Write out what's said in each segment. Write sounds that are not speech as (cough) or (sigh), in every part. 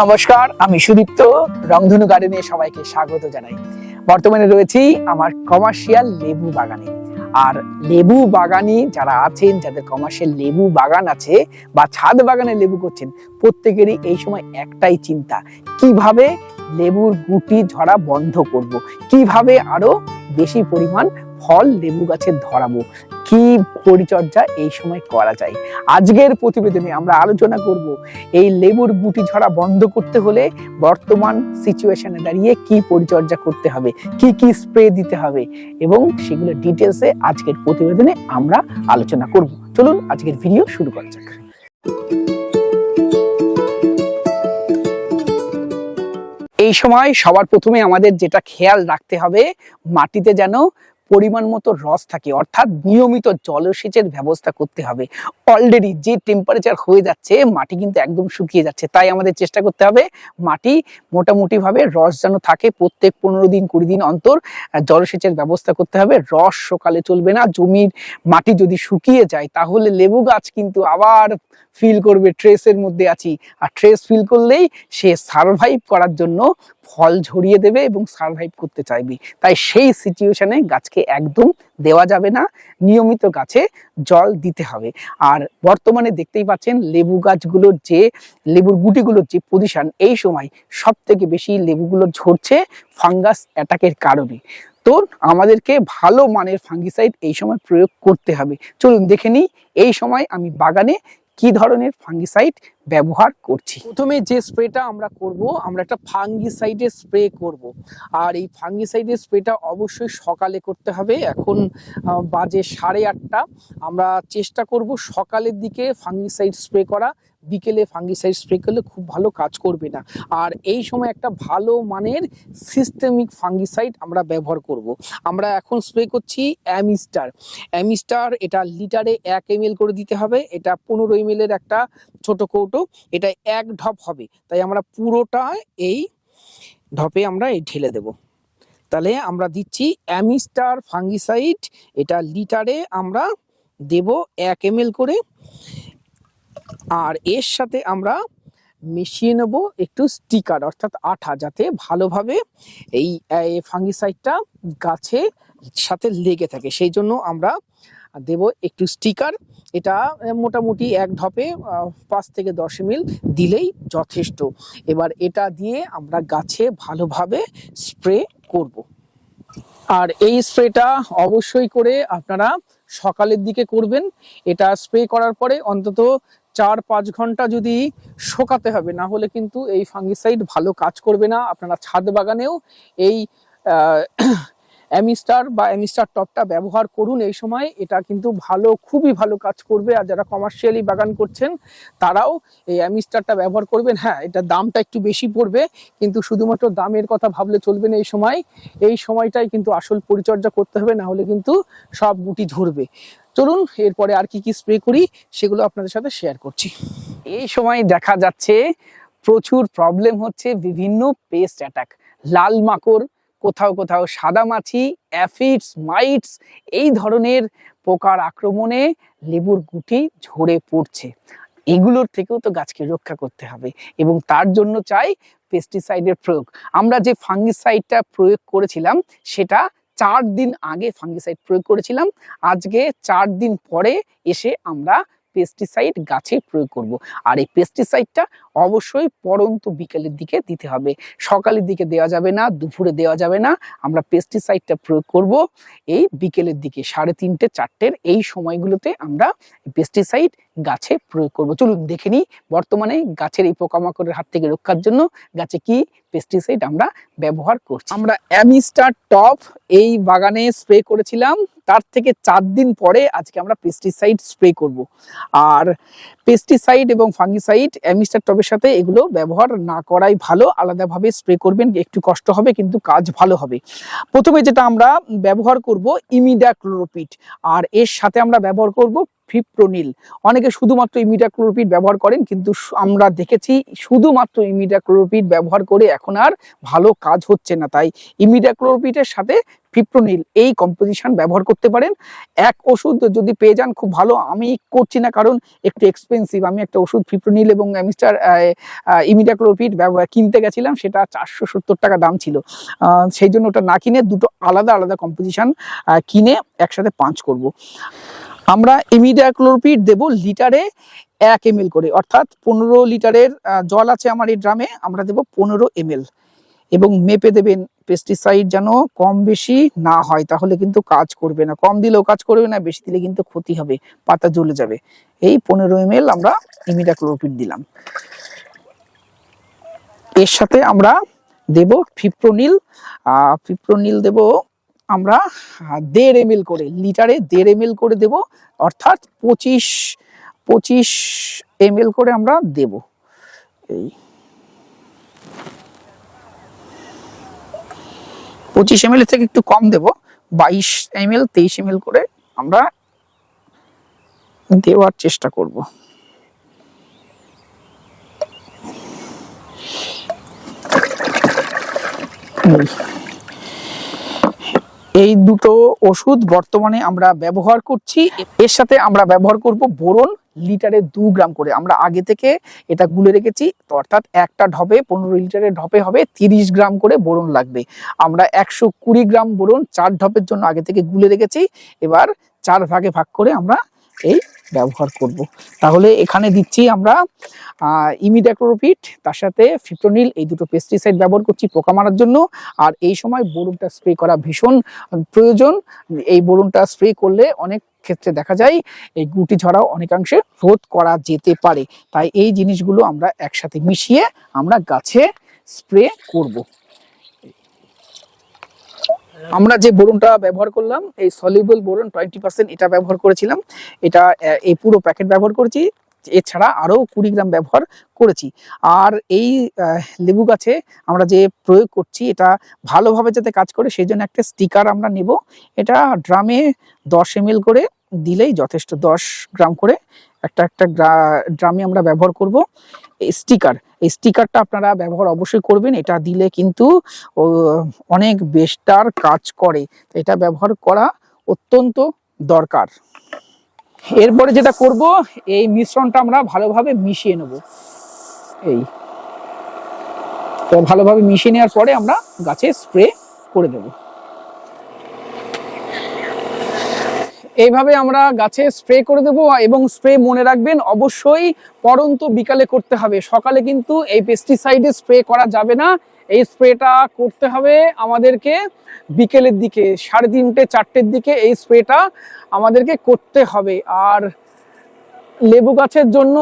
নমস্কার, আমি সুদীপ্ত। রংধনু গার্ডেনে সবাইকে স্বাগত জানাই। বর্তমানে রয়েছি আমার কমার্শিয়াল লেবু বাগানে। আর লেবু বাগানি যারা আছেন, যাদের কমার্শিয়াল লেবু বাগান আছে বা ছাদ বাগানে লেবু করছেন, প্রত্যেকেরই এই সময় একটাই চিন্তা, কীভাবে লেবুর গুটি ঝরা বন্ধ করব? কীভাবে আরও বেশি পরিমাণ ফল, লেবু গাছে ধরাবো। কি পরিচর্যা এই সময় করা যায়? আজকের প্রতিবেদনে আমরা আলোচনা করব এই লেবুর গুটি ঝরা বন্ধ করতে হলে বর্তমান সিচুয়েশনে দাঁড়িয়ে কি পরিচর্যা করতে হবে? কি কি স্প্রে দিতে হবে? এবং সেগুলো ডিটেলসে আজকের প্রতিবেদনে আমরা আলোচনা করব। চলুন আজকের ভিডিও শুরু করা যাক। এই সময় সবার প্রথমে আমাদের যেটা খেয়াল রাখতে হবে, মাটিতে যেন পরিমাণ মতো রস থাকে, অর্থাৎ নিয়মিত জলসেচের ব্যবস্থা করতে হবে। অলরেডি যে টেম্পারেচার হয়ে যাচ্ছে, মাটি কিন্তু একদম শুকিয়ে যাচ্ছে। তাই আমাদের চেষ্টা করতে হবে, মাটি মোটামুটি ভাবে রস যেন থাকে প্রত্যেক পনেরো দিন, কুড়ি দিন অন্তর জলসেচের ব্যবস্থা করতে হবে। রস সকালে চলবে না, জমির মাটি যদি শুকিয়ে যায়, তাহলে লেবু গাছ কিন্তু আবার ফিল করবে ট্রেসের মধ্যে আছি। আর ট্রেস ফিল করলেই সে সারভাইভ করার জন্য ফল ঝরিয়ে দেবে এবং সারভাইভ করতে চাইবে। তাই সেই সিচুয়েশনে গাছকে একদম দেওয়া যাবে না। নিয়মিত গাছে জল দিতে হবে। আর বর্তমানে দেখতেই পাচ্ছেন লেবু গাছগুলোর যে, লেবুর গুটিগুলোর যে পজিশন এই সময় সব থেকে বেশি লেবুগুলো ঝরছে ফাঙ্গাস অ্যাটাকের কারণে। তো আমাদেরকে ভালো মানের ফাঙ্গিসাইড এই সময় প্রয়োগ করতে হবে। চলুন দেখে নিই, এই সময় আমি বাগানে কি ধরনের ফাঙ্গিসাইড ব্যবহার করছি? প্রথমে যে স্প্রেটা আমরা করব, আমরা একটা ফাঙ্গিসাইডের স্প্রে করব। আর এই ফাঙ্গিসাইডের স্প্রেটা অবশ্যই সকালে করতে হবে। এখন বাজে সাড়ে আটটা। আমরা চেষ্টা করব সকালের দিকে ফাঙ্গিসাইড স্প্রে করা। বিকেলে ফাঙ্গিসাইড স্প্রে করলে খুব ভালো কাজ করবে না। আর এই সময় একটা ভালো মানের সিস্টেমিক ফাঙ্গিসাইড আমরা ব্যবহার করব। আমরা এখন স্প্রে করছি অ্যামিস্টার অ্যামিস্টার এটা লিটারে এক এম করে দিতে হবে। এটা পনেরো এম একটা ছোট কৌটো। এটা এক ঢপ হবে। তাই আমরা পুরোটা এই ঢপে আমরা এই ঢেলে দেব। তাহলে আমরা দিচ্ছি অ্যামিস্টার ফাঙ্গিসাইড এটা লিটারে আমরা দেব এক এম করে। আর এর সাথে আমরা মিশিয়ে নেব একটু স্টিকার অর্থাৎ আঠা যাতে ভালোভাবে এই ফাঙ্গিসাইডটা গাছে সাথে লেগে থাকে। সেই জন্য আমরা দেব একটু স্টিকার এটা মোটামুটি এক আহ, পাঁচ থেকে দশ মিল দিলেই যথেষ্ট। এবার এটা দিয়ে আমরা গাছে ভালোভাবে স্প্রে করব। আর এই স্প্রেটা অবশ্যই করে আপনারা সকালের দিকে করবেন। এটা স্প্রে করার পরে অন্তত চার পাঁচ ঘণ্টা যদি শোকাতে হবে, না হলে কিন্তু এই ফাঙ্গিসাইড ভালো কাজ করবে না। আপনারা ছাদ বাগানেও এই (clears throat) অ্যামিস্টার বা অ্যামিস্টার টপটা ব্যবহার করুন এই সময়। এটা কিন্তু ভালো, খুবই ভালো কাজ করবে। আর যারা কমার্শিয়ালি বাগান করছেন, তারাও এই অ্যামিস্টারটা ব্যবহার করবেন। হ্যাঁ এটা দামটা একটু বেশি পড়বে, কিন্তু শুধুমাত্র দামের কথা ভাবলে চলবে না এই সময়। এই সময়টাই কিন্তু আসল পরিচর্যা করতে হবে, না হলে কিন্তু সব গুটি ঝরবে চলুন, এরপরে আর কি কি স্প্রে করি, সেগুলো আপনাদের সাথে শেয়ার করছি। এই সময় দেখা যাচ্ছে, প্রচুর প্রবলেম হচ্ছে, বিভিন্ন পেস্ট অ্যাটাক লাল মাকড়, কোথাও কোথাও সাদা মাছি অ্যাফিডস মাইটস এই ধরনের পোকার আক্রমণে লেবুর গুটি ঝরে পড়ছে। এগুলোর থেকেও তো গাছকে রক্ষা করতে হবে এবং তার জন্য চাই পেস্টিসাইডের প্রয়োগ। আমরা যে ফাঙ্গিসাইডটা প্রয়োগ করেছিলাম, সেটা চার দিন আগে ফাঙ্গিসাইড প্রয়োগ করেছিলাম। আজকে চার দিন পরে এসে আমরা পেস্টিসাইড গাছে প্রয়োগ করব। আর এই পেস্টিসাইডটা অবশ্যই পরন্ত বিকেলের দিকে দিতে হবে। সকালের দিকে দেওয়া যাবে না, দুপুরে দেওয়া যাবে না। আমরা পেস্টিসাইডটা প্রয়োগ করব এই বিকেলের দিকে, সাড়ে তিনটে, চারটের এই সময়গুলোতে আমরা পেস্টিসাইড গাছে প্রয়োগ করব। চলুন দেখে নিই বর্তমানে গাছের এই পোকামাকড়ের হাত থেকে রক্ষার জন্য গাছে কি পেস্টিসাইড আমরা ব্যবহার করছি। আমরা অ্যামিস্টার টপ এই বাগানে স্প্রে করেছিলাম। তার থেকে চার দিন পরে আজকে আমরা পেস্টিসাইড স্প্রে করব। আর পেস্টিসাইড এবং ফাঙ্গিসাইড অ্যামিস্টার টবের সাথে এগুলো ব্যবহার না করাই ভালো। আলাদাভাবে স্প্রে করবেন, একটু কষ্ট হবে, কিন্তু কাজ ভালো হবে। প্রথমে যেটা আমরা ব্যবহার করব ইমিডা ক্লোরোপিট আর এর সাথে আমরা ব্যবহার করব ফিপ্রোনিল অনেকে শুধুমাত্র ইমিডাক্লোরোপিড ব্যবহার করেন, কিন্তু আমরা দেখেছি শুধুমাত্র ইমিডাক্লোরোপিড ব্যবহার করে এখন আর ভালো কাজ হচ্ছে না। তাই ইমিডাক্লোরোপিডের সাথে ফিপ্রোনিল এই কম্পোজিশন ব্যবহার করতে পারেন। এক ওষুধ যদি পেয়ে যান খুব ভালো, আমি করছি না, কারণ একটু এক্সপেন্সিভ আমি একটা ওষুধ ফিপ্রোনিল এবং মিস্টার ইমিডাক্লোরোপিড ব্যবহার কিনতে গেছিলাম, সেটা চারশো সত্তর টাকা দাম ছিল। সেই জন্য ওটা না কিনে দুটো আলাদা আলাদা কম্পোজিশন কিনে একসাথে পাঁচ করব। আমরা ইমিডাক্লোরোপিড দেব লিটারে এক এম করে, অর্থাৎ পনেরো লিটারের জল আছে আমার এই ড্রামে, আমরা দেব পনেরো এম এবং মেপে দেবেন পেস্টিসাইড যেন কম বেশি না হয়, তাহলে কিন্তু কাজ করবে না। কম দিলেও কাজ করবে না, বেশি দিলে কিন্তু ক্ষতি হবে, পাতা জ্বলে যাবে। এই পনেরো এম আমরা ইমিডাক্লোরোপিড দিলাম। এর সাথে আমরা দেব ফিপ্রোনিল ফিপ্রোনিল দেব আমরা দেড় এম করে, লিটারে দেড় এম করে দেব, অর্থাৎ পঁচিশ পঁচিশ এম করে আমরা দেব। এই। পঁচিশ এম থেকে একটু কম দেব, বাইশ এম এল, তেইশ এম করে আমরা দেওয়ার চেষ্টা করব। এই। এই দুটো ওষুধ বর্তমানে আমরা ব্যবহার করছি। এর সাথে আমরা ব্যবহার করব বোরন লিটারে দু গ্রাম করে। আমরা আগে থেকে এটা গুলে রেখেছি। তো অর্থাৎ একটা ঢপে, পনেরো লিটারের ঢপে হবে তিরিশ গ্রাম করে বোরন লাগবে। আমরা একশো কুড়ি গ্রাম বোরন চার ঢপের জন্য আগে থেকে গুলে রেখেছি। এবার চার ভাগে ভাগ করে আমরা এই ব্যবহার করব। তাহলে এখানে দিচ্ছি আমরা ইমিডাক্লোরোপিড তার সাথে ফিপ্রোনিল, এই দুটো পেস্টিসাইড ব্যবহার করছি পোকা মারার জন্য। আর এই সময় বোরনটা স্প্রে করা ভীষণ প্রয়োজন। এই বোরনটা স্প্রে করলে অনেক ক্ষেত্রে দেখা যায়, এই গুটি ঝরাও অনেকাংশে রোধ করা যেতে পারে। তাই এই জিনিসগুলো আমরা একসাথে মিশিয়ে আমরা গাছে স্প্রে করব। আমরা যে বোরনটা ব্যবহার করলাম, এই সলিউবল বোরন টোয়েন্টি পার্সেন্ট এটা ব্যবহার করেছিলাম। এটা এই পুরো প্যাকেট ব্যবহার করেছি। এছাড়া আরও কুড়ি গ্রাম ব্যবহার করেছি। আর এই লেবু গাছে আমরা যে প্রয়োগ করছি, এটা ভালোভাবে যাতে কাজ করে সেই জন্য একটা স্টিকার আমরা নেব। এটা ড্রামে দশ এম করে দিলেই যথেষ্ট, দশ গ্রাম করে একটা একটা ড্রামে আমরা ব্যবহার করব। স্টিকার, এই স্টিকারটা আপনারা ব্যবহার অবশ্যই করবেন। এটা দিলে কিন্তু অনেক বেস্টার কাজ করে। এটা ব্যবহার করা অত্যন্ত দরকার। এরপরে যেটা করব, এই মিশ্রণটা আমরা ভালোভাবে মিশিয়ে নেব। এই। তো ভালোভাবে মিশিয়ে নেওয়ার পরে আমরা গাছে স্প্রে করে দেব। এইভাবে আমরা গাছে স্প্রে করে দেব এবং স্প্রে মনে রাখবেন, অবশ্যই পরন্ত বিকালে করতে হবে। সকালে কিন্তু এই পেস্টিসাইডে স্প্রে করা যাবে না। এই স্প্রেটা করতে হবে আমাদেরকে বিকেলের দিকে, সাড়ে তিনটে, চারটের দিকে এই স্প্রেটা আমাদেরকে করতে হবে। আর লেবু গাছের জন্য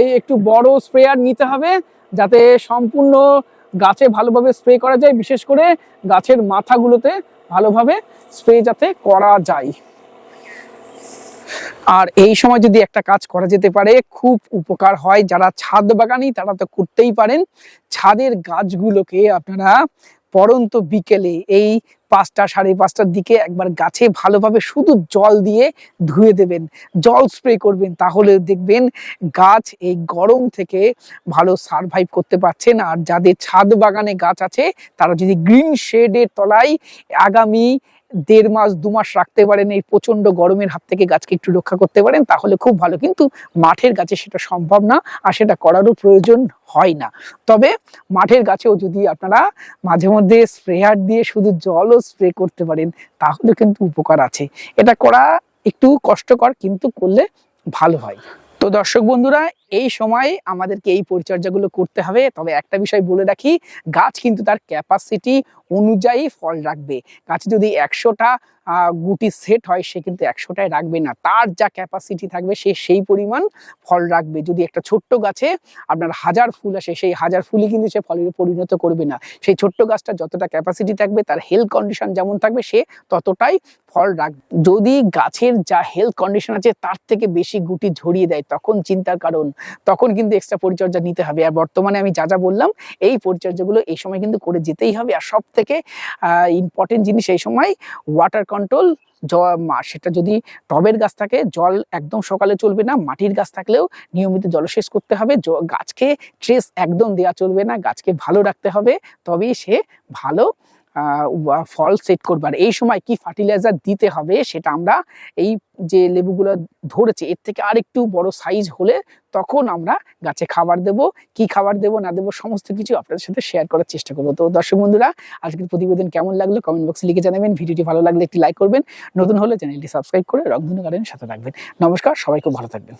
এই একটু বড় স্প্রেয়ার নিতে হবে, যাতে সম্পূর্ণ গাছে ভালোভাবে স্প্রে করা যায়। বিশেষ করে গাছের মাথাগুলোতে ভালোভাবে স্প্রে যাতে করা যায়। আর এই সময় যদি একটা কাজ করা যেতে পারে, খুব উপকার হয়। যারা ছাদ বাগানি, তারা তো করতেই পারেন। ছাদের গাছগুলোকে আপনারা পরন্ত বিকেলে এই পাঁচটা সাড়ে পাঁচটার দিকে একবার গাছে ভালোভাবে শুধু জল দিয়ে ধুয়ে দেবেন। জল স্প্রে করবেন, তাহলে দেখবেন গাছ এই গরম থেকে ভালো সারভাইভ করতে পারছেন। আর যাদের ছাদ বাগানে গাছ আছে, তারা যদি গ্রিন শেডের তলায় আগামী দেড় মাস, দু মাস রাখতে পারেন, এই প্রচণ্ড গরমের হাত থেকে গাছকে একটু রক্ষা করতে পারেন, তাহলে খুব ভালো। কিন্তু মাঠের গাছে সেটা সম্ভব না আর সেটা করারও প্রয়োজন হয় না। তবে মাঠের গাছেও যদি আপনারা মাঝে মধ্যে স্প্রেয়ার দিয়ে শুধু জলও স্প্রে করতে পারেন, তাহলে কিন্তু উপকার আছে। এটা করা একটু কষ্টকর, কিন্তু করলে ভালো হয়। তো দর্শক বন্ধুরা, এই সময় আমাদেরকে এই পরিচর্যাগুলো করতে হবে। তবে একটা বিষয় বলে রাখি, গাছ কিন্তু তার ক্যাপাসিটি অনুযায়ী ফল রাখবে। গাছে যদি একশোটা গুটি সেট হয়, সে কিন্তু একশোটায় রাখবে না। তার যা ক্যাপাসিটি থাকবে, সে সেই পরিমাণ ফল রাখবে। যদি একটা ছোট্ট গাছে আপনার হাজার ফুল আসে, সেই হাজার ফুলই কিন্তু সে ফলে পরিণত করবে না। সেই ছোট্ট গাছটা যতটা ক্যাপাসিটি থাকবে, তার হেলথ কন্ডিশন যেমন থাকবে, সে ততটাই ফল রাখবে যদি গাছের যা হেলথ কন্ডিশন আছে, তার থেকে বেশি গুটি ঝরিয়ে দেয়, তখন চিন্তার কারণ। তখন কিন্তু এক্সট্রা পরিচর্যা নিতে হবে। আর বর্তমানে আমি যা যা বললাম, এই পরিচর্যাগুলো এই সময় কিন্তু করে যেতেই হবে। আর সব থেকে ইম্পর্টেন্ট জিনিস এই সময় ওয়াটার কন্ট্রোল সেটা যদি টবের গাছ থাকে, জল একদম সকালে চলবে না, মাটির গাছ থাকলেও নিয়মিত জলসেচ করতে হবে। গাছকে ট্রেস একদম দেওয়া চলবে না, গাছকে ভালো রাখতে হবে, তবেই সে ভালো ফল সেট করবে আর এই সময় কি ফার্টিলাইজার দিতে হবে সেটা আমরা এই যে লেবুগুলো ধরেছে, এর থেকে আরেকটু বড় সাইজ হলে তখন আমরা গাছে খাবার দেব। কি খাবার দেব, না দেবো, সমস্ত কিছু আপনাদের সাথে শেয়ার করার চেষ্টা করব। তো দর্শক বন্ধুরা, আজকের প্রতিবেদন কেমন লাগল কমেন্ট বক্সে লিখে জানাবেন। ভিডিওটি ভালো লাগলে একটি লাইক করবেন। নতুন হলে চ্যানেলটি সাবস্ক্রাইব করে রংধনু গার্ডেনের সাথে রাখবেন নমস্কার, সবাই খুব ভালো থাকবেন।